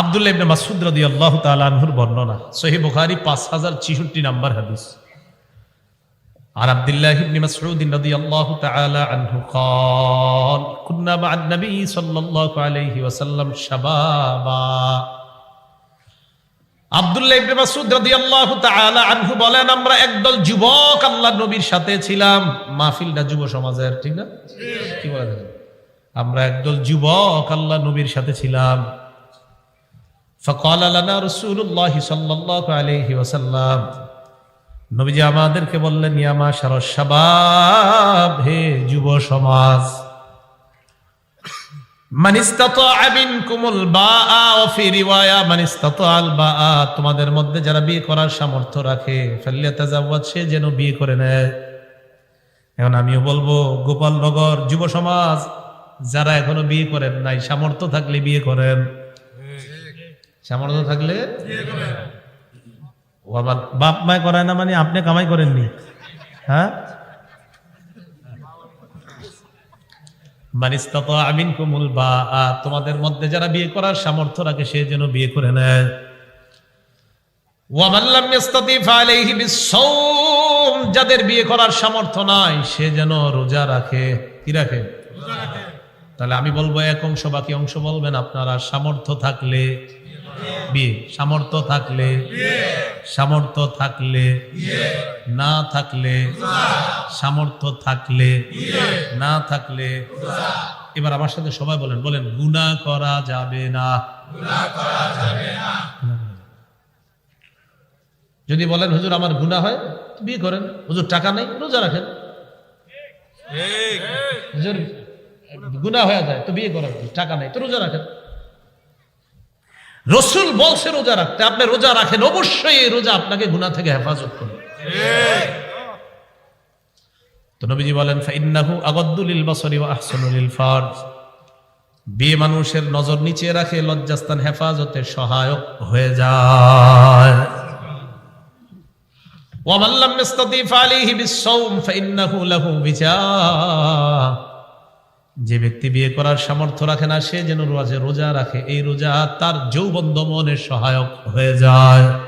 আব্দুল্লাহ ইবনে মাসউদ রাদিয়াল্লাহু তাআলা আনহুর বর্ণনা সহিহ বুখারী 5066 নাম্বার হাদিস عن عبد الله بن مسعود رضي الله تعالى عنه قال كنا مع النبي صلى الله عليه وسلم شبابا আব্দুল্লাহ ইবনে মাসউদ রাদিয়াল্লাহু তাআলা আনহু বলেন আমরা একদল যুবক আল্লাহর নবীর সাথে ছিলাম মাহফিলটা যুব সমাজের ঠিক না কি বলে দেখেন আমরা একদল যুবক আল্লাহ নবীর সাথে ছিলাম ফকাল আলানা রসুল্লাহ সাল্লাহ আলহি ওসাল্লাম নবীজি আমাদেরকে বললেন ইয়ামা সারসাবাব হে যুব সমাজ মানিস্তত আবিন কুমুল বা আ ফি রিওয়ায়া মানিস্তত আল বা আ তোমাদের মধ্যে যারা বিয়ে করার সামর্থ্য রাখে ফেললে তাজাওয়াজ সে যেন বিয়ে করে নেয়। এখন আমিও বলব, গোপালনগর যুব সমাজ, যারা এখনও বিয়ে করেন নাই, সামর্থ্য থাকলে বিয়ে করেন। সামর্থ্য থাকলে ও আবার বাপ মায় করায় না মানে আপনি কামাই করেননি। হ্যাঁ? তোমাদের মধ্যে যারা বিয়ে করার সামর্থ্য রাখে সে যেন বিয়ে করে নেয়। যাদের বিয়ে করার সামর্থ্য নাই সে যেন রোজা রাখে। কি রাখে। তাহলে আমি বলব এক অংশ বাকি অংশ বলবেন আপনারা। সামর্থ্য থাকলে বিয়ে সামর্থ্য থাকলে সামর্থ্য থাকলে না থাকলে সামর্থ্য থাকলে না থাকলে এবার আমার সাথে সবাই বলেন বলেন গুণা করা যাবে না। যদি বলেন হুজুর আমার গুণা হয় বিয়ে করেন। হুজুর টাকা নেই রোজা রাখেন। হুজুর গুণা হয়ে যায়, তো বিয়ে করার টাকা নাই, তো রোজা রাখেন। রসুল বলছে রোজা রাখতে, আপনি রোজা রাখেন, অবশ্যই এই রোজা আপনাকে গুণা থেকে হেফাজত করবে। তো নবীজি বলেন, ফাইন্নাহু ওয়া বিয়ে মানুষের নজর নিচে রাখে, লজ্জাস্থান হেফাজতে সহায়ক হয়ে যায়। ওয়া মান লাম ফাইন্নাহু লাহু বিজা। যে ব্যক্তি বিয়ে করার সামর্থ্য রাখে না, সে যেন রোজে রোজা রাখে। এই রোজা তার যৌবন দমনের সহায়ক হয়ে যায়।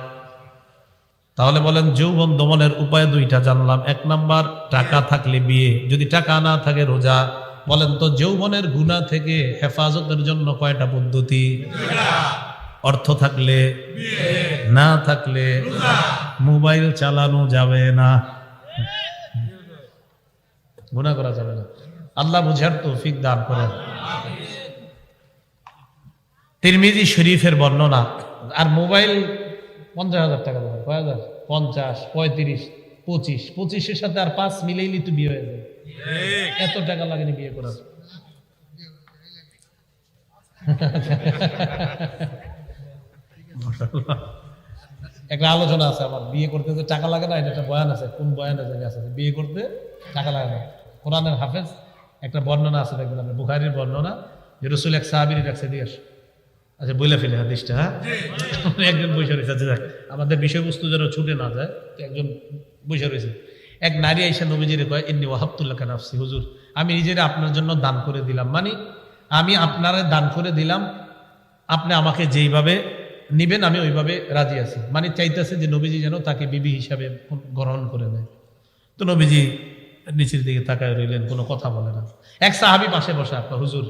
তাহলে বলেন, যৌবন দমনের উপায় দুইটা জানলাম। এক নাম্বার, টাকা থাকলে বিয়ে। যদি টাকা না থাকে রোজা, বলেন তো যৌবনের গুণা থেকে হেফাজতের জন্য কয়টা পদ্ধতি? অর্থ থাকলে, না থাকলে মোবাইল চালানো যাবে না। গুণা করা যাবে না। আল্লাহ বুঝার তৌফিক দান করেন। তিরমিজি শরীফের বর্ণনা আর মোবাইল পঞ্চাশ হাজার টাকা দেবে কয় হাজার? পঞ্চাশ পঁয়ত্রিশ পঁচিশ পঁচিশের সাথে আর পাঁচ মিলেইলি তো বিয়ে হয়ে যাবে। এত টাকা লাগেনি বিয়ে করার। একটা আলোচনা আছে আমার বিয়ে করতে যে টাকা লাগে না এটা একটা বয়ান আছে কোন বয়ান আছে আছে? বিয়ে করতে টাকা লাগে না। কোরআনের হাফেজ? একটা বর্ণনা আছে, দেখবেন আপনি, বুখারির বর্ণনা। যে রসুল এক সাহাবির রাখছে দিয়ে আসে। আচ্ছা বলে ফেলে হাদিসটা হ্যাঁ? একজন বসে রয়েছে আচ্ছা যাক। আমাদের বিষয়বস্তু যেন ছুটে না যায়, তো একজন বসে রয়েছে। এক নারী আইসা নবীজির কয় এমনি ওয়াহাবতুল্লাহ কেন আসছি হুজুর, আমি নিজের আপনার জন্য দান করে দিলাম। মানে আমি আপনারে দান করে দিলাম, আপনি আমাকে যেইভাবে নিবেন, আমি ওইভাবে রাজি আছি। মানে চাইতেছে যে নবীজি যেন তাকে বিবি হিসাবে গ্রহণ করে নেয়। তো নবীজি নিচের দিকে তাকায় রইলেন, কোনো কথা বলে না। এক সাহাবি পাশে বসে আপনার, হুজুর,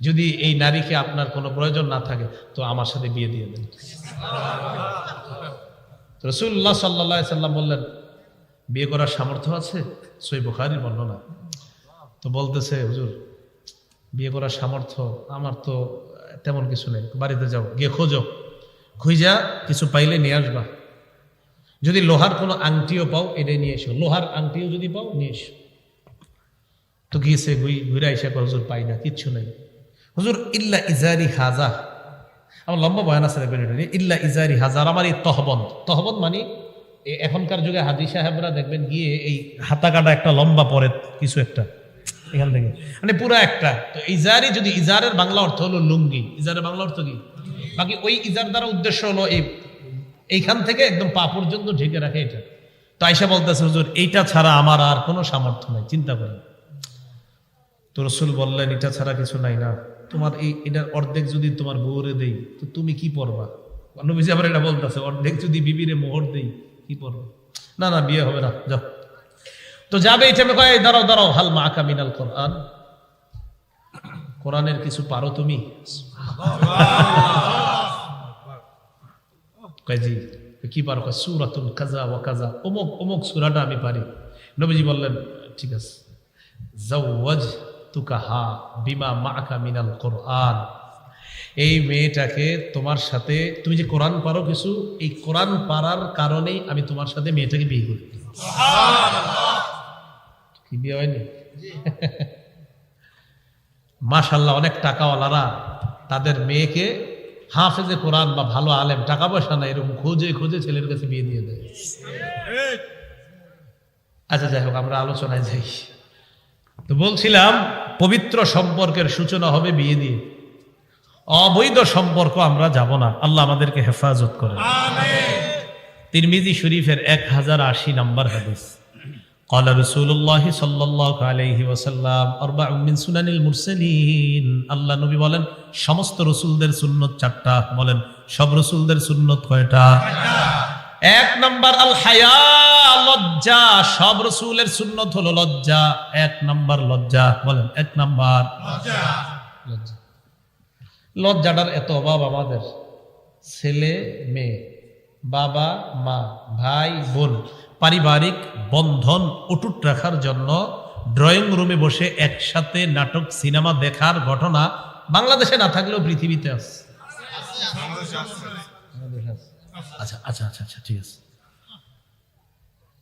যদি এই নারীকে আপনার কোনো প্রয়োজন না থাকে, তো আমার সাথে বিয়ে দিয়ে দেন। রসুল্লাহ সাল্লা সাল্লাম বললেন, বিয়ে করার সামর্থ্য আছে? সই বুখারির বর্ণনা তো বলতেছে, হুজুর, বিয়ে করার সামর্থ্য আমার তো তেমন কিছু নেই, বাড়িতে যাও, গিয়ে খোঁজো। খুঁজা কিছু পাইলে নিয়ে আসবা। যদি লোহার কোনো আংটিও পাও এটাই নিয়ে এসো। লোহার আংটিও যদি পাও, নিয়ে এসো। তো গিয়েছে ঘুরে আইসা হুজুর পাই না, কিচ্ছু নাই। হুজুর, ইল্লা ইজারি হাজা। আমার লম্বা বয়ান আছে এটা ইল্লা ইজারি হাজার আমার এই তহবন্দ। তহবন্দ মানে এখনকার যুগে হাদি সাহেবরা দেখবেন গিয়ে এই হাতা কাটা একটা, লম্বা পরে কিছু একটা, এখান থেকে। মানে পুরো একটা। তো ইজারি যদি, ইজারের বাংলা অর্থ হলো লুঙ্গি। ইজারের বাংলা অর্থ কি? বাকি ওই ইজার দ্বারা উদ্দেশ্য হলো এই এইখান থেকে একদম পা পর্যন্ত ঢেকে রাখে এটা। তো আইসা বলতেছে, হুজুর, এইটা ছাড়া আমার আর কোনো সামর্থ্য নাই, চিন্তা করেন। তো রসুল বললেন, এটা ছাড়া কিছু নাই না। তোমার এই, এটার অর্ধেক যদি তোমার বউরে দেই, তো তুমি কি পড়বা নবীজি আবার এটা বলতেছে, অর্ধেক যদি বিবিরে মোহর দেই, কি পড়বা না না, বিয়ে হবে না, যাও। তো যাবে এই টাইমে কয়, দাঁড়াও দাঁড়াও, হাল মা কামিনাল কোরআন। কোরআনের কিছু পারো তুমি? কয় জি কি পারো সুরাতুল কাজা ওয়া কাজা অমুক অমুক সুরাটা আমি পারি। নবীজি বললেন ঠিক আছে। জাওয়াজ তুকাহা বিমা মাকা মিনাল কোরআন। এই মেয়েটাকে তোমার সাথে তুমি যে কোরআন পারো কিছু এই কোরআন পারার কারণেই আমি তোমার সাথে মেয়েটাকে বিয়ে করি। কি বিয়ে হয়নি? মাশাল্লাহ অনেক টাকাওয়ালারা তাদের মেয়েকে হাফেজে কোরআন বা ভালো আলেম টাকা পয়সা না এরকম খোঁজে খোঁজে ছেলের কাছে বিয়ে দিয়ে দেয়। আচ্ছা যাই হোক আমরা আলোচনায় যাই। তো বলছিলাম পবিত্র সম্পর্কের সূচনা হবে বিয়ে দিয়ে। অবৈধ সম্পর্ক আমরা যাব না। আল্লাহ আমাদেরকে হেফাজত করে তিরমিজি শরীফের এক হাজার আশি নম্বর হাদিস। قال رسول الله صلى الله عليه وسلم أربع من سنن المرسلين আল্লাহ নবী বলেন সমস্ত রসুলদের সুন্নত চারটা বলেন সব রসুলদের সুন্নত কয়টা এক নাম্বার আল হায়া লজ্জা সব রসুলের সুন্নত হলো লজ্জা এক নাম্বার লজ্জা বলেন এক নাম্বার লজ্জা লজ্জাটার এত অভাব আমাদের ছেলে মেয়ে বাবা মা ভাই বোন পারিবারিক বন্ধন অটুট রাখার জন্য ড্রয়িং রুমে বসে একসাথে নাটক, সিনেমা দেখার ঘটনা বাংলাদেশে না থাকলেও পৃথিবীতে আছে। আচ্ছা আচ্ছা আচ্ছা আচ্ছা ঠিক আছে।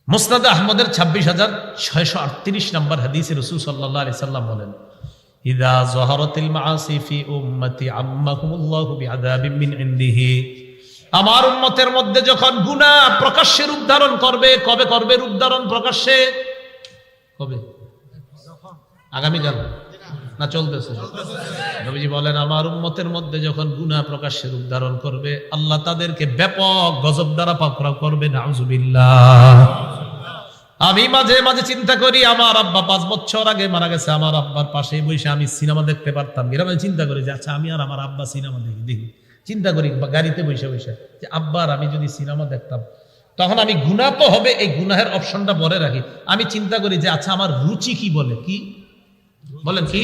মুসনাদ আহমদের ছাব্বিশ হাজার ছয়শো আটত্রিশ নম্বর হাদিসে রসুল সাল্লাহ আলি সাল্লাম বলেন, ইদা জহরতিল মাসি ফি উম্মতি আম্মাকুমুল্লাহু বিআযাবিম মিন ইনদিহি আমার উম্মতের মধ্যে যখন গুনাহ প্রকাশ্যে রূপ ধারণ করবে, কবে করবে রূপ ধারণ প্রকাশ্যে? কবে? আগামীকাল। না, চলতেছে। নবীজি বলেন, আমার উম্মতের মধ্যে যখন গুনাহ প্রকাশ্যে রূপ ধারণ করবে, আল্লাহ তাদেরকে ব্যাপক গজব দ্বারা পাকড়াও করবে, নাউজুবিল্লাহ। আমি মাঝে মাঝে চিন্তা করি, আমার আব্বা পাঁচ বছর আগে মারা গেছে, আমার আব্বার পাশে বসে আমি সিনেমা দেখতে পারতাম। গ্রামে চিন্তা করি যে আচ্ছা আমি আর আমার আব্বা সিনেমা দেখি দেখি। চিন্তা করি গাড়িতে বসে বসে, যে আব্বার আমি যদি সিনেমা দেখতাম, তখন আমি গুণা তো হবে, এই গুনাহের অপশনটা বলে রাখি। আমি চিন্তা করি যে আচ্ছা আমার রুচি কি বলে? কি? বলেন কি?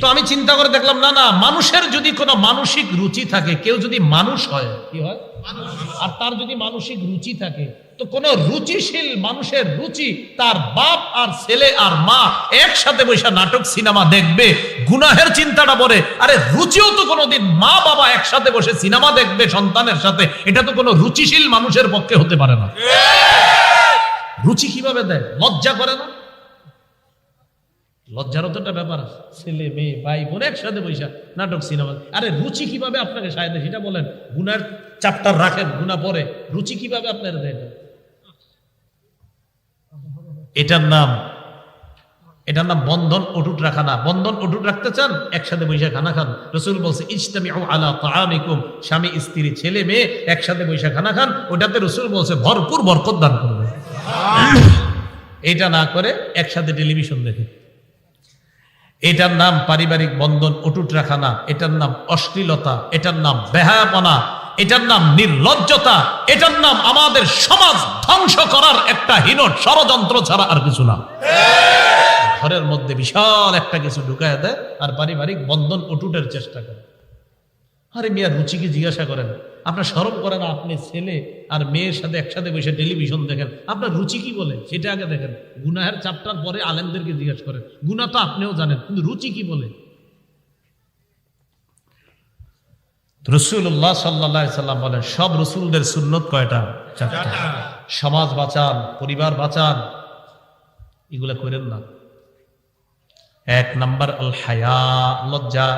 তো আমি চিন্তা করে দেখলাম না না মানুষের যদি কোনো মানসিক রুচি থাকে কেউ যদি মানুষ হয় কি হয়? আর তার যদি মানসিক রুচি থাকে তো কোন রুচিশীল মানুষের রুচি তার বাপ আর ছেলে আর মা একসাথে বসে নাটক সিনেমা দেখবে গুনাহের চিন্তাটা পরে আরে রুচিও তো কোনোদিন মা বাবা একসাথে বসে সিনেমা দেখবে সন্তানের সাথে। এটা তো কোনো রুচিশীল মানুষের পক্ষে হতে পারে না। রুচি কীভাবে দেয়? লজ্জা করে না? লজ্জারও তো একটা ব্যাপার ছেলে মেয়ে ভাই বোন একসাথে বৈশা নাটক সিনেমা। আরে রুচি কীভাবে আপনাকে সাহায্য সেটা বলেন। গুনার চাপটার রাখেন গুনা পরে রুচি কীভাবে আপনার দেয় এটার নাম এটার নাম বন্ধন অটুট রাখা না। বন্ধন অটুট রাখতে চান একসাথে বৈশা খানা খান। রসুল বলছে ইজতামি আলা তাআমিকুম। স্বামী স্ত্রী ছেলে মেয়ে একসাথে বৈশা খানা খান। ওটাতে রসুল বলছে ভরপুর বরকত দান করবে। এটা না করে একসাথে টেলিভিশন দেখে। এটার নাম পারিবারিক বন্ধন, অটুট রাখা না এটার নাম অশ্লীলতা, এটার নাম বেহায়াপনা, এটার নাম নির্লজ্জতা, এটার নাম আমাদের সমাজ ধ্বংস করার একটা হীন ষড়যন্ত্র ছাড়া আর কিছু না। ঘরের মধ্যে বিশাল একটা কিছু ঢুকায় দেয় আর পারিবারিক বন্ধন, অটুটের চেষ্টা করে। আরে মিয়া, রুচিকে জিজ্ঞাসা করেন, আপনার সরব করেন আপনি ছেলে আর মেয়ের সাথে একসাথে বসে টেলিভিশন দেখেন। আপনার রুচি কি বলে সেটা আগে দেখেন। গুনাহের চাপটার পরে আলেমদেরকে জিজ্ঞাসা করেন। গুনা তো আপনিও জানেন কিন্তু রুচি কি বলে রসুল্লাহ সাল্লা সাল্লাম বলেন সব রসুলদের সুন্নত কয়টা? চারটা। সমাজ বাঁচান পরিবার বাঁচান এগুলা করেন না। এক নাম্বার আল হায়া লজ্জা।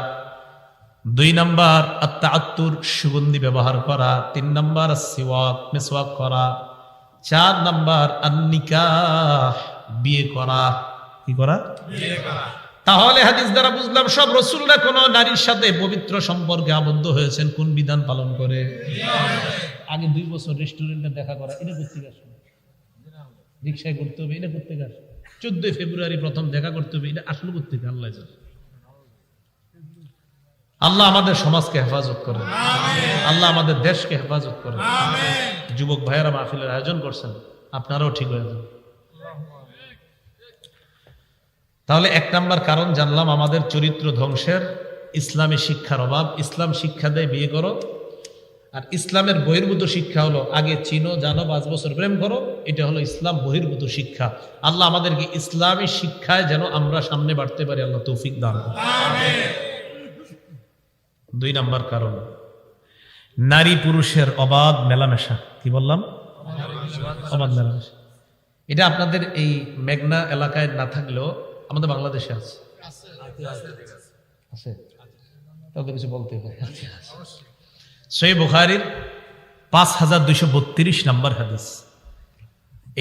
দুই নাম্বার আত্মা আত্মুর সুগন্ধি ব্যবহার করা। তিন নাম্বার সিওয়াক মেসওয়াক করা। চার নাম্বার আন্নিকা বিয়ে করা। কি করা? তাহলে হাদিস দ্বারা বুঝলাম সব রসুলরা কোন নারীর সাথে পবিত্র সম্পর্কে আবদ্ধ হয়েছেন কোন বিধান পালন করে? আগে দুই বছর রেস্টুরেন্টে দেখা করা এটা করতে গেছে? রিক্সায় করতে হবে এটা করতে গেছে? চোদ্দই ফেব্রুয়ারি প্রথম দেখা করতে হবে এটা আসলে করতে আল্লাহ জানে। আল্লাহ আমাদের সমাজকে হেফাজত করেন। আল্লাহ আমাদের দেশকে হেফাজত করেন। যুবক ভাইয়েরা মাহফিলের আয়োজন করছেন আপনারাও ঠিক হয়ে যান। তাহলে এক নাম্বার কারণ জানলাম আমাদের চরিত্র ধ্বংসের ইসলামী শিক্ষার অভাব। ইসলাম শিক্ষা দেয় বিয়ে করো আর ইসলামের বহির্ভূত শিক্ষা হলো আগে চিনো জানো পাঁচ বছর প্রেম করো এটা হলো ইসলাম বহির্ভূত শিক্ষা। আল্লাহ আমাদেরকে ইসলামী শিক্ষায় যেন আমরা সামনে বাড়তে পারি আল্লাহ তৌফিক দান। দুই নাম্বার কারণ। নারী পুরুষের অবাধ মেলামেশা। কি বললাম? অবাধ মেলামেশা। এটা আপনাদের এই মেঘনা এলাকায় না থাকলেও আমাদের বাংলাদেশে আছে। আছে? তাদের কিছু বলতে হয় সই বুখারির পাঁচ হাজার দুইশো বত্রিশ নম্বর হাদিস।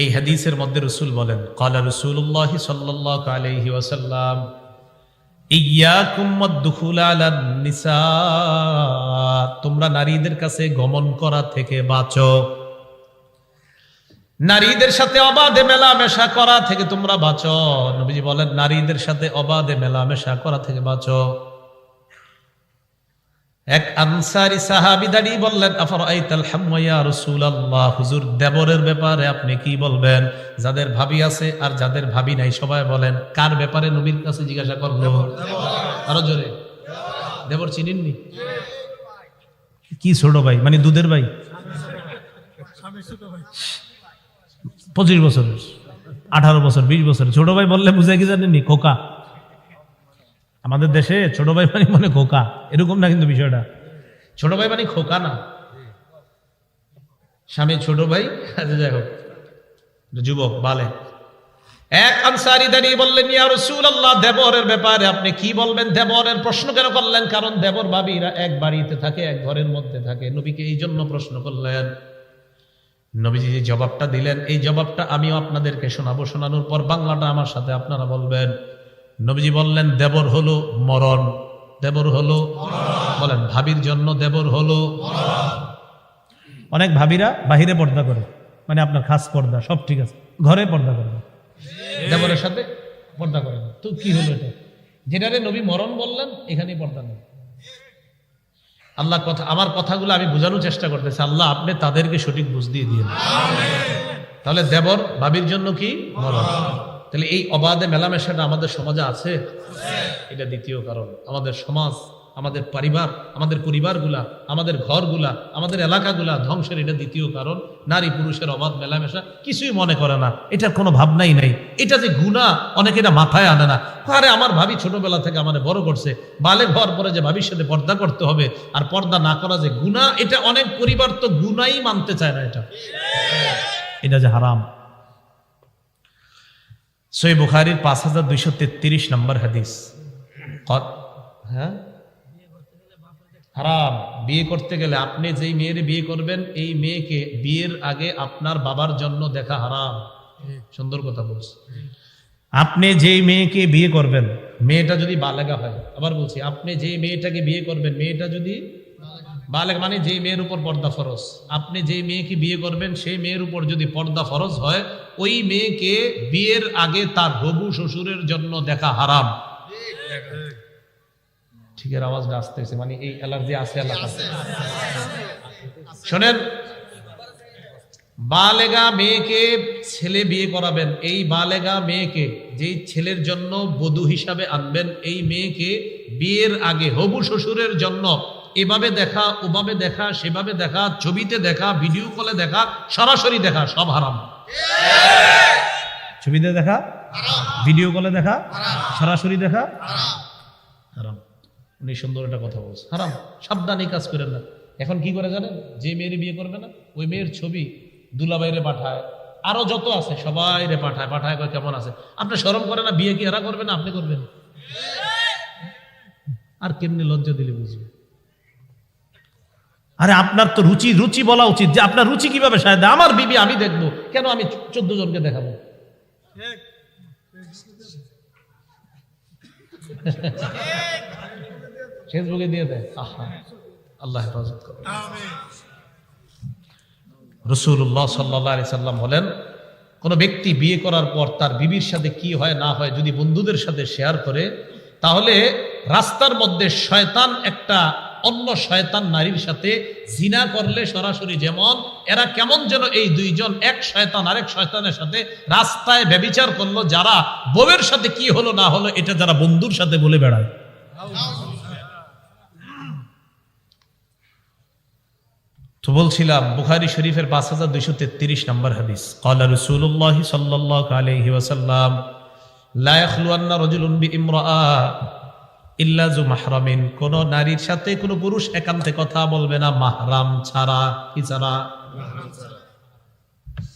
এই হাদিসের মধ্যে রসুল বলেন, কালা রসুল্লাহ সাল্লাহ আলহি ওয়াসাল্লাম তোমরা নারীদের কাছে গমন করা থেকে বাঁচো। নারীদের সাথে অবাধে মেলামেশা করা থেকে তোমরা বাঁচো। নবীজি বলেন, নারীদের সাথে অবাধে মেলামেশা করা থেকে বাঁচো। এক আনসারি সাহাবি দাঁড়িয়ে বললেন ইয়া রাসূলুল্লাহ? হুজুর দেবরের ব্যাপারে আপনি কি বলবেন? যাদের ভাবি আছে আর যাদের ভাবি নাই সবাই বলেন কার ব্যাপারে নবীর কাছে জিজ্ঞাসা করব? আরও জোরে। দেবর। চিনেননি? কি ছোট ভাই? মানে দুধের ভাই? পঁচিশ বছর আঠারো বছর বিশ বছর ছোট ভাই বললে বুঝে কি জানেননি? খোকা। আমাদের দেশে ছোট ভাই মানে মানে খোকা। এরকম না কিন্তু বিষয়টা। ছোট ভাই মানে খোকা না। স্বামী ছোট ভাই আচ্ছা যাই হোক। যুবক, বালে। এক আনসারি দাঁড়িয়ে বললেন, ইয়া রাসূলুল্লাহ, দেবরের ব্যাপারে আপনি কি বলবেন? দেবরের প্রশ্ন কেন করলেন? কারণ দেবর ভাবিরা এক বাড়িতে থাকে, এক ঘরের মধ্যে থাকে। নবীকে এই জন্য প্রশ্ন করলেন। নবীজি যে জবাবটা দিলেন, এই জবাবটা আমিও আপনাদেরকে শোনাবো। শোনানোর পর বাংলাটা আমার সাথে আপনারা বলবেন। নবীজি বললেন দেবর হলো মরণ। দেবর হলো বলেন ভাবির জন্য দেবর হলো অনেক ভাবিরা বাহিরে পর্দা করে মানে আপনার খাস পর্দা সব ঠিক আছে ঘরে পর্দা করে দেবরের সাথে পর্দা করে তো কি হলো এটা? যেটারে নবী মরণ বললেন এখানেই পর্দা নেই। আল্লাহ কথা আমার কথাগুলো আমি বোঝানোর চেষ্টা করতেছি। আল্লাহ আপনি তাদেরকে সঠিক বুঝ দিয়ে দিয়ে তাহলে দেবর ভাবির জন্য কি? মরণ। তাহলে এই অবাধে মেলামেশাটা আমাদের সমাজে আছে? এটা দ্বিতীয় কারণ। আমাদের সমাজ, আমাদের পরিবার, আমাদের পরিবারগুলা, আমাদের ঘরগুলা, আমাদের এলাকাগুলা ধ্বংসের এটা দ্বিতীয় কারণ। নারী পুরুষের অবাধ মেলামেশা কিছুই মনে করে না। এটার কোনো ভাবনাই নাই। এটা যে গুণা অনেকে এটা মাথায় আনে না। আরে আমার ভাবি ছোটবেলা থেকে আমাদের বড় করছে। বালে ঘর পরে যে ভাবির সাথে পর্দা করতে হবে আর পর্দা না করা যে গুণা এটা অনেক পরিবার তো গুণাই মানতে চায় না এটা। এটা যে হারাম। সই বুখারির পাঁচ হাজার দুইশো তেত্রিশ নম্বর হাদিস। হ্যাঁ? হারাম। বিয়ে করতে গেলে আপনি যেই মেয়ের বিয়ে করবেন, এই মেয়েকে বিয়ের আগে আপনার বাবার জন্য দেখা হারাম। সুন্দর কথা বলছি। আপনি যেই মেয়েকে বিয়ে করবেন, মেয়েটা যদি বালেগা হয়, আবার বলছি, আপনি যেই মেয়েটাকে বিয়ে করবেন, মেয়েটা যদি বালেগ মানে যেই মেয়ের উপর পর্দা ফরজ। আপনি যেই মেয়েকে বিয়ে করবেন, সেই মেয়ের উপর যদি পর্দা ফরজ হয় ওই মেয়েকে বিয়ের আগে তার হবু শ্বশুরের জন্য দেখা হারাম। ঠিকের আওয়াজটা আসতেছে মানে এই অ্যালার্জি আছে শোনেন, বালেগা মেয়েকে ছেলে বিয়ে করাবেন, এই বালেগা মেয়েকে যেই ছেলের জন্য বধূ হিসাবে আনবেন, এই মেয়েকে বিয়ের আগে হবু শ্বশুরের জন্য এভাবে দেখা, ওভাবে দেখা, সেভাবে দেখা, ছবিতে দেখা, ভিডিও কলে দেখা, সরাসরি দেখা, সব হারাম। ছবিতে দেখা? ভিডিও কলে দেখা? সরাসরি দেখা? হারাম। উনি সুন্দর একটা কথা বলছে। হারাম। সাবধানে কাজ করেন না। এখন কি করে জানেন? যে মেয়ের বিয়ে করবে না, ওই মেয়ের ছবি দুলাবাইরে পাঠায়। আরও যত আছে সবাই রে পাঠায় পাঠায় কেমন আছে? আপনি শরম করে না, বিয়ে কি এরা করবে না? আপনি করবেন। আর কেমনি লজ্জা দিলে বুঝবে? আরে আপনার তো রুচি রুচি বলা উচিত যে আপনার রুচি কীভাবে সাহায্য আমার বিবি, আমি দেখব। কেন আমি চোদ্দ জনকে দেখাবো? ফেসবুকে দিয়ে দেয়। আল্লাহ হেফাজত করে রসুল্লাহ সাল্লাম কোনো ব্যক্তি বিয়ে করার পর তার বিবির সাথে কি হয়, না হয় যদি বন্ধুদের সাথে শেয়ার করে, তাহলে রাস্তার মধ্যে শয়তান একটা অন্য শয়তান নারীর সাথে জিনা করলে সরাসরি যেমন, এরা কেমন যেন এই দুইজন, এক শয়তান আরেক শয়তানের সাথে রাস্তায় ব্যবিচার করল, যারা বউয়ের সাথে কি হলো না হলো, এটা যারা বন্ধুর সাথে বলে বেড়ায়। তো বলছিলাম, বুখারি শরীফের পাঁচ হাজার দুইশো তেত্রিশ নম্বর হাদিস। কলা রসুল্লাহ সাল্লাহ আলহি ওয়াসাল্লাম, লা ইয়াখলুয়ান্না রাজুলুন বিইমরাআ ইল্লা মাহরামিন, কোন নারীর সাথে কোনো পুরুষ একান্তে কথা বলবে না, মাহরাম ছাড়া, কি ছাড়া?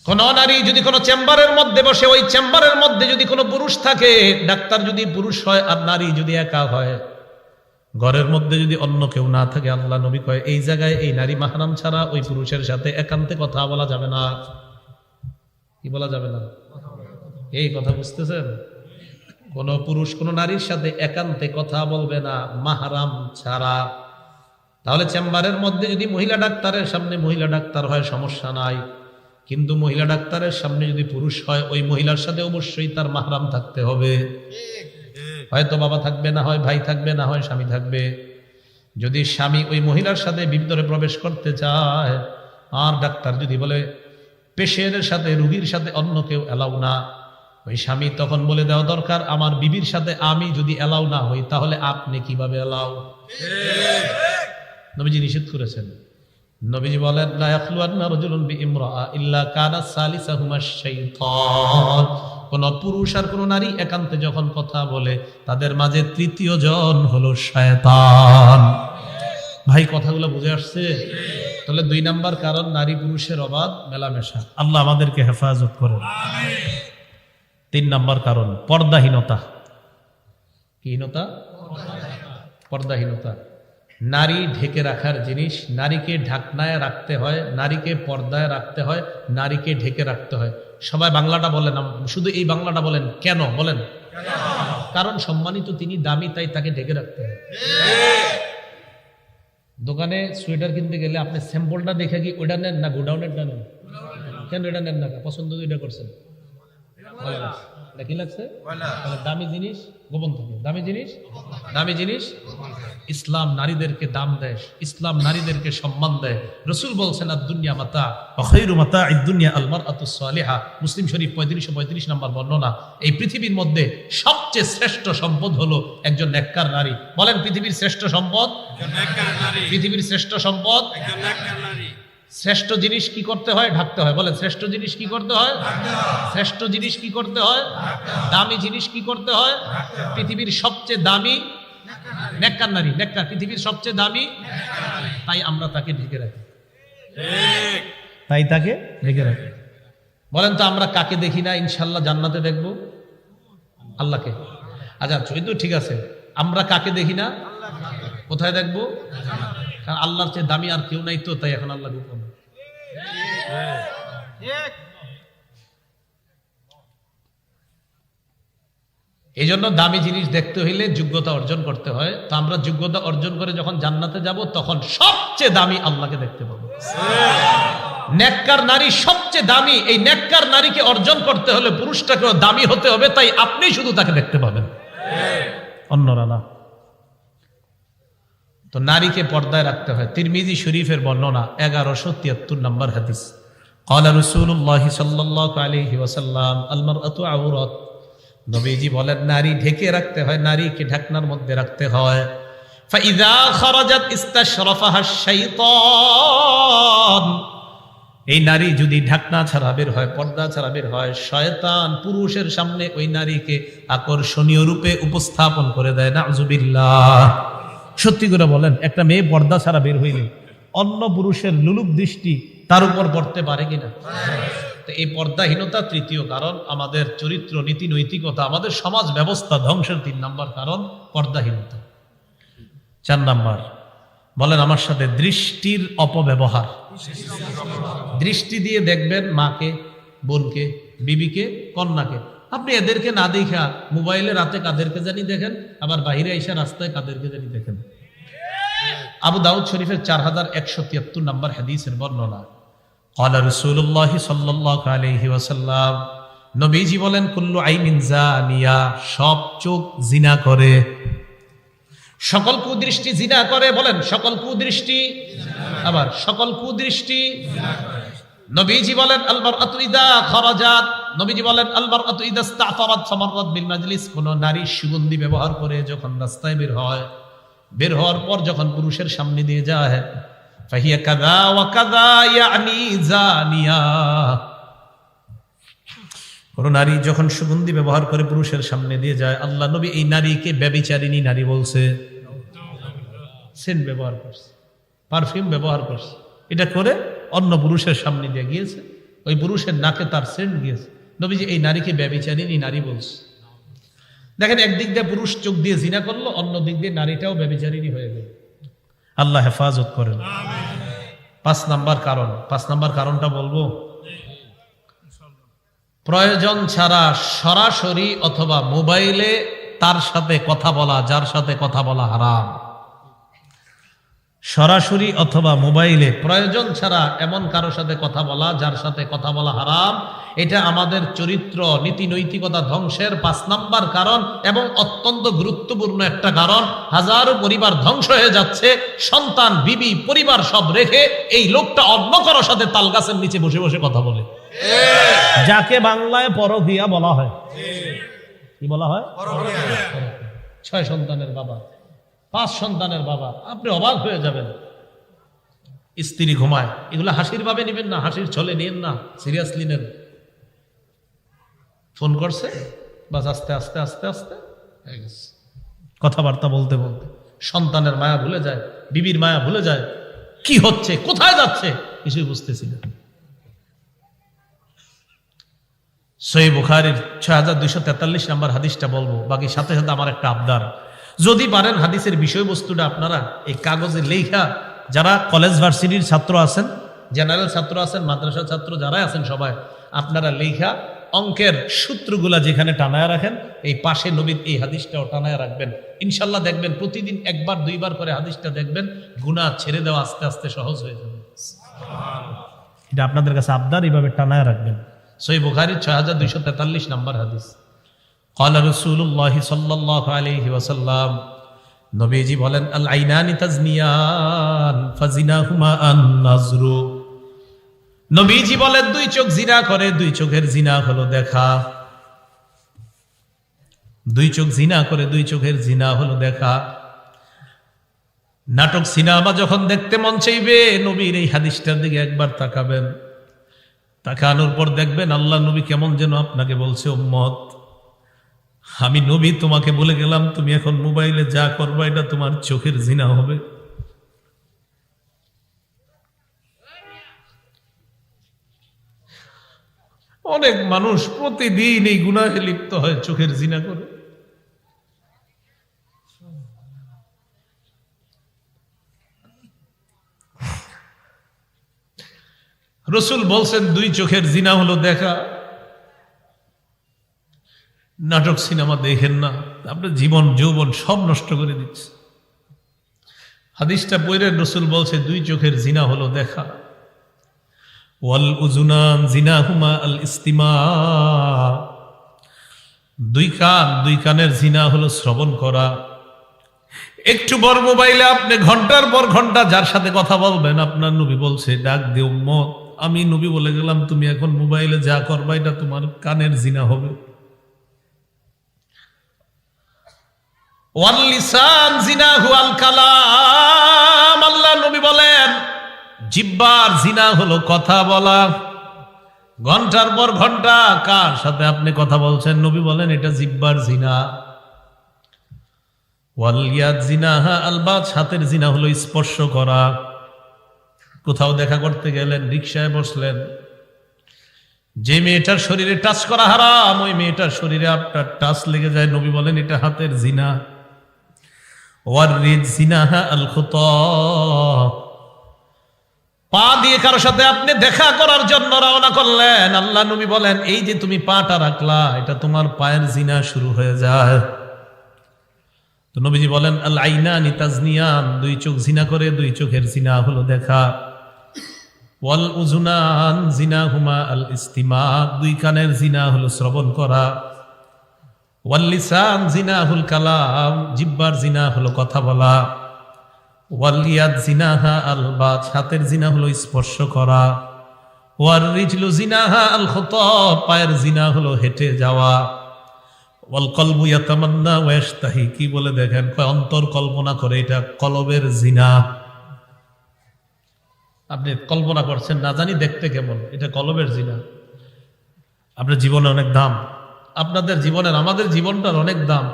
কোন নারী যদি কোনো চেম্বারের মধ্যে বসে, ওই চেম্বারের মধ্যে যদি কোনো পুরুষ থাকে, ডাক্তার যদি পুরুষ হয় আর নারী যদি একা হয়, ঘরের মধ্যে যদি অন্য কেউ না থাকে, আল্লাহ নবী কয়, এই জায়গায় এই নারী মাহরাম ছাড়া ওই পুরুষের সাথে একান্তে কথা বলা যাবে না। কি বলা যাবে না? এই কথা বুঝতেছেন? কোন পুরুষ, কোন নারীর সাথে একান্তে কথা বলবে না, মাহারাম ছাড়া। তাহলে চেম্বারের মধ্যে যদি মহিলা ডাক্তারের সামনে মহিলা ডাক্তার হয়, সমস্যা নাই। কিন্তু মহিলা ডাক্তারের সামনে যদি পুরুষ হয়, ওই মহিলার সাথে অবশ্যই তার মাহারাম থাকতে হবে। হয়তো বাবা থাকবে না, হয় ভাই থাকবে না, হয় স্বামী থাকবে। যদি স্বামী ওই মহিলার সাথে ভিতরে প্রবেশ করতে চায়, আর ডাক্তার যদি বলে পেশেন্টের সাথে, রুগীর সাথে অন্য কেউ এলাও না। ওই স্বামী তখন বলে দেওয়া দরকার, আমার বিবির সাথে আমি যদি এলাও না হই, তাহলে আপনি কীভাবে এলাও? নবীজি নিষেধ করেছেন। নবীজি বলেন, লা ইয়াখলুয়ান্না রাজুলুন বিইমরাআ ইল্লা কানা শাইতান। কোন পুরুষ আর কোন নারী একান্তে যখন কথা বলে, তাদের মাঝে তৃতীয় জন হলো শয়তান। ভাই, কথাগুলো বুঝে আসছে? তাহলে দুই নাম্বার কারণ নারী পুরুষের অবাধ মেলামেশা। আল্লাহ আমাদেরকে হেফাজত করেন। তিন নাম্বার কারণ, পর্দাহীনতা। কিহীনতা পর্দাহীনতা। নারী ঢেকে রাখার জিনিস, নারীকে ঢাকনায় রাখতে হয়, নারীকে পর্দায় রাখতে হয়, নারীকে ঢেকে রাখতে হয়। সবাই বাংলাটা বলেন শুধু এই বাংলাটা বলেন, কেন? বলেন। কারণ সম্মানিত তিনি দামি, তাই তাকে ঢেকে রাখতে হয়। দোকানে সোয়েটার কিনতে গেলে আপনি স্যাম্পলটা দেখে কি ওইটা নেন না গোডাউনেরটা নেন? কেন এটা নেন না? পছন্দ করছেন। এটা কি লাগছে? দামি জিনিস গোপন থাকে। দামি জিনিস? দামি জিনিস? ইসলাম নারীদেরকে দাম দেয় ইসলাম নারীদেরকে সম্মান দেয়। রসুল বলছেন আর মাতা অখৈরু মাতা দুনিয়া আলমার আতুসালেহা মুসলিম শরীফ পঁয়ত্রিশশো পঁয়ত্রিশ নম্বর বর্ণনা। এই পৃথিবীর মধ্যে সবচেয়ে শ্রেষ্ঠ সম্পদ হলো একজন নেককার নারী। বলেন পৃথিবীর শ্রেষ্ঠ সম্পদ? পৃথিবীর শ্রেষ্ঠ সম্পদ? শ্রেষ্ঠ জিনিস কি করতে হয়? ঢাকতে হয়। বলেন শ্রেষ্ঠ জিনিস কি করতে হয়? শ্রেষ্ঠ জিনিস কি করতে হয়? দামি জিনিস কি করতে হয়? পৃথিবীর সবচেয়ে দামি নেককার নারী। নেককার পৃথিবীর সবচেয়ে দামি তাই আমরা তাকে ঢেকে রাখি। তাই তাকে ঢেকে রাখি। বলেন তো আমরা কাকে দেখি না? ইনশাল্লাহ জান্নাতে দেখব। আল্লাহকে। আচ্ছা চৈত ঠিক আছে। আমরা কাকে দেখি না? কোথায় দেখব? কারণ আল্লাহর চেয়ে দামি আর কেউ নাই তো তাই এখন আল্লাহ এই জন্য দামি জিনিস দেখতে হইলে যোগ্যতা অর্জন করতে হয়। তো আমরা যোগ্যতা অর্জন করে যখন জান্নাতে যাব, তখন সবচেয়ে দামি আল্লাহকে দেখতে পাবো। নেককার নারী সবচেয়ে দামি, এই নেককার নারীকে অর্জন করতে হলে পুরুষটাকেও দামি হতে হবে, তাই আপনি শুধু তাকে দেখতে পাবেন। অন্যরা না। তো নারীকে পর্দায় রাখতে হয়। তিরমিজি শরীফের বর্ণনা এগারোশো তিয়াত্তর নম্বর হাদিস। কলা রসুল্লাহ আলহি ওসাল্লাম আলমার আতু আউরত নবীজি বলেন, নারী ঢেকে রাখতে হয়, নারীকে ঢাকনার মধ্যে রাখতে হয়। এই নারী যদি ঢাকনা ছাড়া বের হয়, পর্দা ছাড়া বের হয়, শয়তান পুরুষের সামনে ওই নারীকে আকর্ষণীয় রূপে উপস্থাপন করে দেয়। না সত্যি করে বলেন, একটা মেয়ে পর্দা ছাড়া বের হইলে অন্য পুরুষের লুলুপ দৃষ্টি তার উপর পড়তে পারে কিনা? তো এই পর্দাহীনতা তৃতীয় কারণ, আমাদের চরিত্র, নীতি, নৈতিকতা, আমাদের সমাজ ব্যবস্থা ধ্বংসের তিন নম্বর কারণ, পর্দাহীনতা। চার নাম্বার, বলেন আমার সাথে দৃষ্টির অপব্যবহার। দৃষ্টি দিয়ে দেখবেন মাকে, বোনকে, বিবিকে, কন্যাকে। আপনি এদেরকে না দেখা মোবাইলে রাতে কাদেরকে জানি দেখেন, আবার বাহিরে এসে রাস্তায় কাদেরকে জানি দেখেন। আবু দাউদ শরীফের চার হাজার একশো তিয়াত্তর নাম্বার হাদিসের বর্ণনা। কলা রসুল্লাহ সাল্লাহ আলহি ওয়াসাল্লাম, নবীজি বলেন, কুল্লু আইমিন জানিয়া সব চোখ জিনা করে। সকল কুদৃষ্টি জিনা করে, বলেন, সকল কুদৃষ্টি আবার সকল কুদৃষ্টি নবীজি বলেন আলবার আতুইদা খরজাত নবীজি বলেন আলবার আতুইদা ইস্তাফারাত সামাররাত বিল মাজলিস। কোন নারী সুগন্ধি ব্যবহার করে যখন রাস্তায় বের হয়, বের হওয়ার পর যখন পুরুষের সামনে দিয়ে যায়, ফাহিয়া কাদা ওয়া কাদা ইয়ানি জানিয়া। কোন নারী যখন সুগন্ধি ব্যবহার করে পুরুষের সামনে দিয়ে যায়, আল্লাহ নবী এই নারীকে ব্যবিচারিণী নারী বলছে। সেন্ট ব্যবহার করছে, পারফিউম ব্যবহার করছে। এটা করে অন্য পুরুষের সামনে দিয়ে গিয়েছে। ওই পুরুষের নাকে তার সেন্ট গিয়েছে। নবীজি, এই নারীকে ব্যবিচারিণী নারী বলছে। দেখেন, একদিক দিয়ে পুরুষ চোখ দিয়ে জিনা করল, অন্য দিক দিয়ে নারীটাও ব্যবিচারিণী হয়ে গেল। আল্লাহ হেফাজত করেন। পাঁচ নাম্বার কারণ। পাঁচ নাম্বার কারণটা বলব। প্রয়োজন ছাড়া সরাসরি অথবা মোবাইলে তার সাথে কথা বলা, যার সাথে কথা বলা হারাম। সরাসরি অথবা মোবাইলে প্রয়োজন ছাড়া এমন কারোর সাথে কথা বলা, যার সাথে কথা বলা হারাম এটা আমাদের চরিত্র, নীতি, নৈতিকতা ধ্বংসের পাঁচ নাম্বার কারণ এবং অত্যন্ত গুরুত্বপূর্ণ একটা কারণ। হাজারো পরিবার ধ্বংস হয়ে যাচ্ছে, সন্তান, বিবি, পরিবার সব রেখে এই লোকটা অন্য কারোর সাথে তাল গাছের নিচে বসে বসে কথা বলে। যাকে বাংলায় পরকিয়া বলা হয়। কি বলা হয়? ছয় সন্তানের বাবা, পাঁচ সন্তানের বাবা। আপনি অবাক হয়ে যাবেন। স্ত্রী ঘুমায়, এগুলো হাসির ভাবে নেবেন না, হাসির ছলে নিন না, সিরিয়াসলি নেন। ফোন করছে, বাস আস্তে আস্তে আস্তে আস্তে, হয়ে গেছে। কথাবার্তা বলতে বলতে সন্তানের মায়া ভুলে যায়, বিবির মায়া ভুলে যায়, কি হচ্ছে, কোথায় যাচ্ছে, কিছুই বুঝতেছি না সই বুখারির ছয় হাজার দুইশো তেতাল্লিশ নাম্বার হাদিসটা বলব, বাকি সাথে সাথে আমার একটা আবদার যদি পারেন হাদিসের বিষয়বস্তুটা আপনারা এই কাগজে লেখা যারা কলেজ ভার্সিটির ছাত্র আছেন, জেনারেল ছাত্র আছেন মাদ্রাসা ছাত্র যারাই আছেন সবাই, আপনারা লেখা অঙ্কের সূত্রগুলা যেখানে টানায় রাখেন এই পাশে নবীর এই হাদিসটাও টানায় রাখবেন ইনশাল্লাহ দেখবেন প্রতিদিন একবার দুইবার করে হাদিসটা দেখবেন গুণা ছেড়ে দেওয়া আস্তে আস্তে সহজ হয়ে যাবে এটা আপনাদের কাছে আবদার এইভাবে টানায় রাখবেন সই বুখারির ছয় হাজার দুইশো তেতাল্লিশ নম্বর হাদিস قال رسول الله صلى الله عليه وسلم নবীজি বলেন আল আইনানি তাজনিয়ান ফাজিনাহুমা আন নাজরু নবীজি বলেন দুই চোখ জিনা করে, দুই চোখের জিনা হলো দেখা। দুই চোখ জিনা করে, দুই চোখের জিনা হলো দেখা। নাটক সিনেমা যখন দেখতে মন চাইবে, নবীর এই হাদিসটার দিকে একবার তাকাবেন। তাকানোর পর দেখবেন, আল্লাহ নবী কেমন যেন আপনাকে বলছে, উম্মত, আমি নবী, তোমাকে বলে গেলাম, তুমি এখন মোবাইলে যা করবা, এটা তোমার চোখের জিনা হবে। অনেক মানুষ প্রতিদিন এই গুনাহে লিপ্ত হয়, চোখের জিনা করে। রসুল বলছেন, দুই চোখের জিনা হলো দেখা। নাটক, সিনেমা দেখেন না। আপনার জীবন, যৌবন সব নষ্ট করে দিচ্ছে। হাদিসটা পৈরের রসুল বলছে, দুই চোখের জিনা হলো দেখা। ওয়াল উজুনান জিনা হুমা আল ইস্তিমা। দুই কান, দুই কানের জিনা হলো শ্রবণ করা। একটু বড় মোবাইলে আপনি ঘণ্টার পর ঘণ্টা যার সাথে কথা বলবেন, আপনার নবী বলছে, ডাক দেও মত আমি নবী বলে গেলাম, তুমি এখন মোবাইলে যা করবা, এটা তোমার কানের জিনা হবে। ওয়াল লিসান আল কালাম, আল্লাহ নবী বলেন জিব্বার জিনা হলো কথা বলা। ঘণ্টার পর ঘণ্টা কার সাথে আপনি কথা বলছেন? নবী বলেন, এটা জিব্বার জিনা। ওয়ালিয়াদ জিনাহা আলবাদ হাতের জিনা হলো স্পর্শ করা। কোথাও দেখা করতে গেলেন রিক্সায় বসলেন। যে মেয়েটার শরীরে টাচ করা হারাম, ওই মেয়েটার শরীরে আপনার টাচ লেগে যায়। নবী বলেন, এটা হাতের জিনা। ওয়ার রিদ জিনাহা আল খুতা। পা দিয়ে কারোর সাথে আপনি দেখা করার জন্য রওনা করলেন। আল্লাহ নবী বলেন, এই যে তুমি পাটা রাখলা, এটা তোমার পায়ের জিনা শুরু হয়ে যায়। তো নবীজি বলেন, আল আইনানি তাজনিয়ান, দুই চোখ জিনা করে, দুই চোখের জিনা হলো দেখা। ওয়াল উজুনান জিনা হুমা আল ইস্তিমা, দুই কানের জিনা হলো শ্রবণ করা। ওয়াল্লিসান জিনাহুল কালাম, জিব্বার জিনা হলো কথা বলা। ওয়াল্লিয়াদ জিনাহা আল বাত হাতের জিনা হলো স্পর্শ করা। ওয়ার রিজলু জিনাহা আল খতব, পায়ের জিনা হলো হেঁটে যাওয়া। ওয়াল কলবু ইয়াতামান্না ওয়াস্তাহি কি বলে দেখেন? কয় অন্তর কল্পনা করে, এটা কলবের জিনা। আপনি কল্পনা করছেন, না জানি দেখতে কেমন, এটা কলবের জিনা। আপনার জীবনে অনেক দাম। আপনাদের জীবনের, আমাদের জীবনটার অনেক দাম।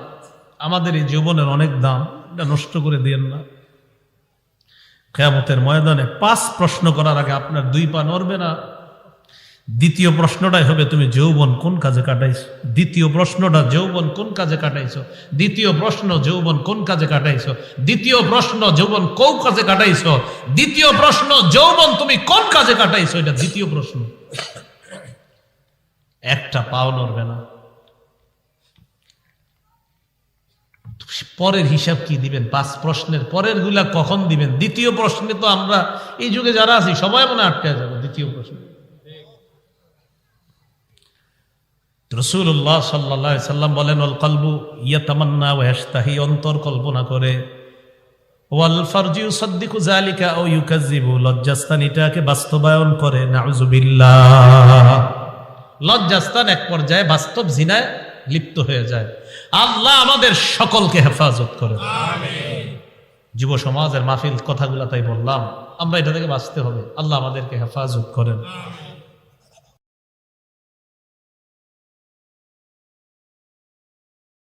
আমাদের এই জীবনের অনেক দাম। এটা নষ্ট করে দিয়েন না। কেয়ামতের ময়দানে পাঁচ প্রশ্ন করার আগে আপনার দুই পা নড়বে না। দ্বিতীয় প্রশ্নটাই হবে, তুমি যৌবন কোন কাজে কাটাইছো? দ্বিতীয় প্রশ্নটা, যৌবন কোন কাজে কাটাইছো? দ্বিতীয় প্রশ্ন, যৌবন কোন কাজে কাটাইছো? দ্বিতীয় প্রশ্ন, যৌবন কোন কাজে কাটাইছো? দ্বিতীয় প্রশ্ন, যৌবন তুমি কোন কাজে কাটাইছো? এটা দ্বিতীয় প্রশ্ন। একটা পাও নড়বে না। পরের হিসাব কি দিবেন? পাঁচ প্রশ্নের পরেরগুলা কখন দিবেন? দ্বিতীয় প্রশ্নে তো আমরা এই যুগে যারা আছি, সবাই মনে আটকে যাব দ্বিতীয় প্রশ্ন। রসুল্লাহ সাল্লাহ সাল্লাম বলেন অল কলবু ইয়া তামান্না ওয়াস্তাহি অন্তর কল্পনা করে। ওয়াল ফারজিউ সদ্দিকু জালিকা ও ইউকাজিবু লজ্জাস্তান এটাকে বাস্তবায়ন করে। নাউজুবিল্লাহ লজ্জাস্তান এক পর্যায়ে বাস্তব জিনায় লিপ্ত হয়ে যায়। আল্লাহ আমাদের সকলকে হেফাজত করে। যুব সমাজের মাহফিল কথাগুলা তাই বললাম। আমরা এটা থেকে বাঁচতে হবে। আল্লাহ আমাদেরকে হেফাজত করেন।